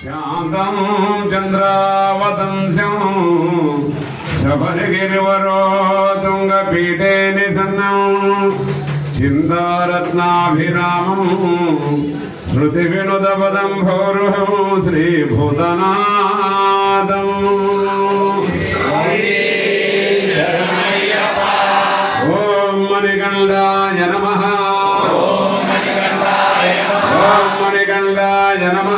శాంతం చంద్రావతంశం శబరిగిరివరో తుంగపీఠే నిధనం చిందారత్నాభిరామం శృతి వినుదపదం భౌరుహం శ్రీభూతనాదం ఓం మణికండాయ నమ ఓం మణికండాయ నమ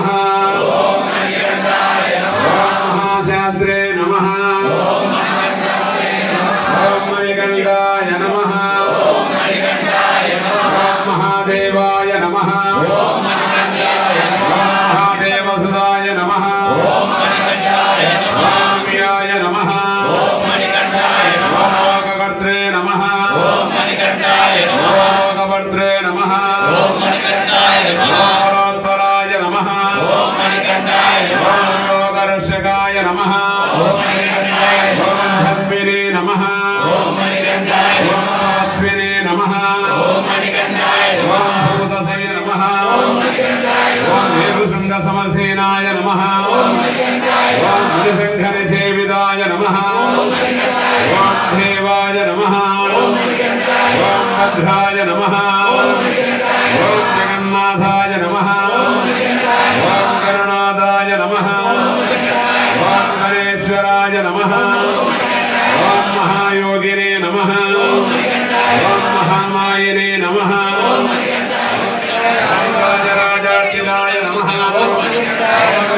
Amen. Amen. Amen.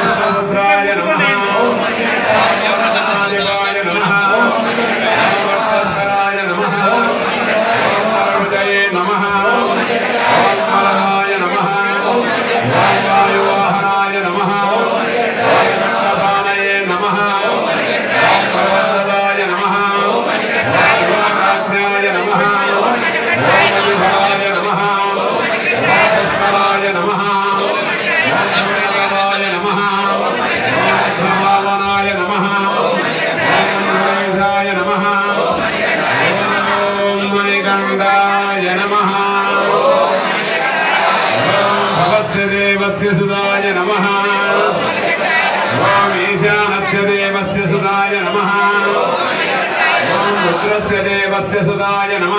మణికంఠాయ నమ భవస్య దేవస్య సుదాయ నమ ఓం ఈశానస్య దేవస్య సుదాయ నమ ఓం రుద్రస్య దేవస్య సుదాయ నమ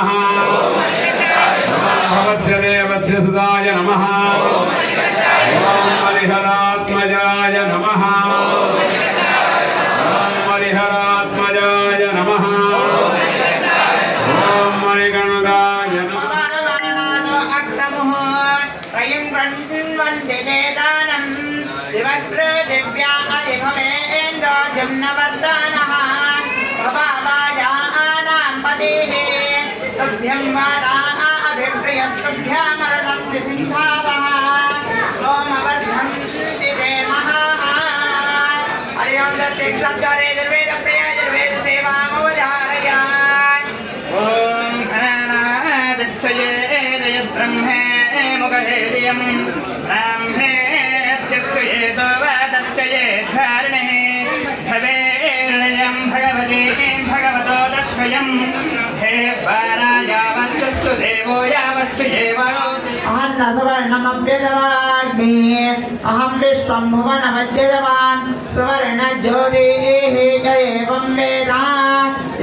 భవస్య దేవస్య సుదాయ నమ ఓం హరిహరాత్మజాయ నమ ఓం హరిహరాత్మజాయ నమ यम्नवर्दानः भवावायानां पतेः तुभ्यं वादाभिप्रियस्तुभ्यामरणन्ति सिन्धावः ओं शिक्षङ्करे दुर्वेदप्रिय दुर्वेदसेवामुदारयान् ॐ घनादिष्ठयेदयद्ब्रह्मे मुगहेदयं ब्राह्मे अत्यष्टयेदो स्वयं हे वरायावस्तु देवो यावस्तु एव अहं न अहं विश्वं भुवनमद्यजवान् एवं वेद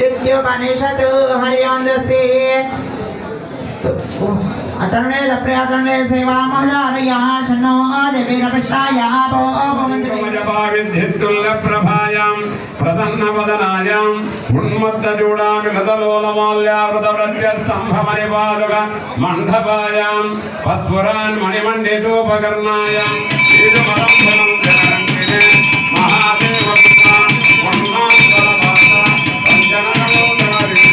इत्युपनिषत् हरि ओं जस्य अतरणे यहाँ शनो आदि वीरपृष्ठा यहाँ भो भवन्तु। प्रभायाम् విద్యుత్తుల్యప్రభాయాం ప్రసన్నవదనాయాం. ఉన్మత్తచూడామి గతలోలమాల్యావృతవ్రత్య స్తంభమణిపాదుక మండపాయాం. పస్ఫురాన్ మణిమండితోపకర్ణాయాం. శ్రీరుమరంభరం జనరంగిణే మహాదేవ పంచనగోదరించే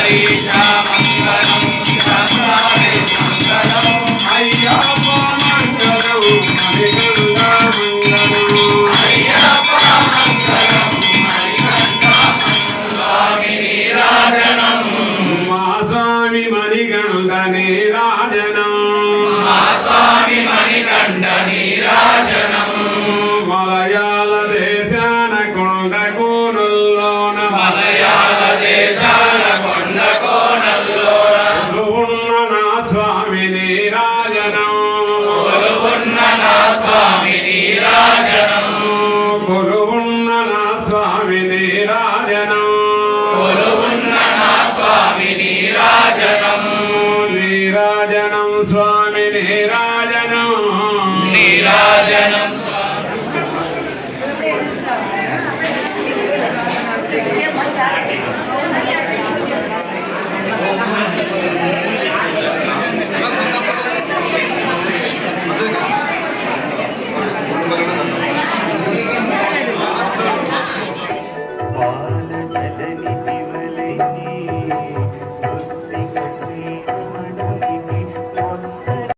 Hare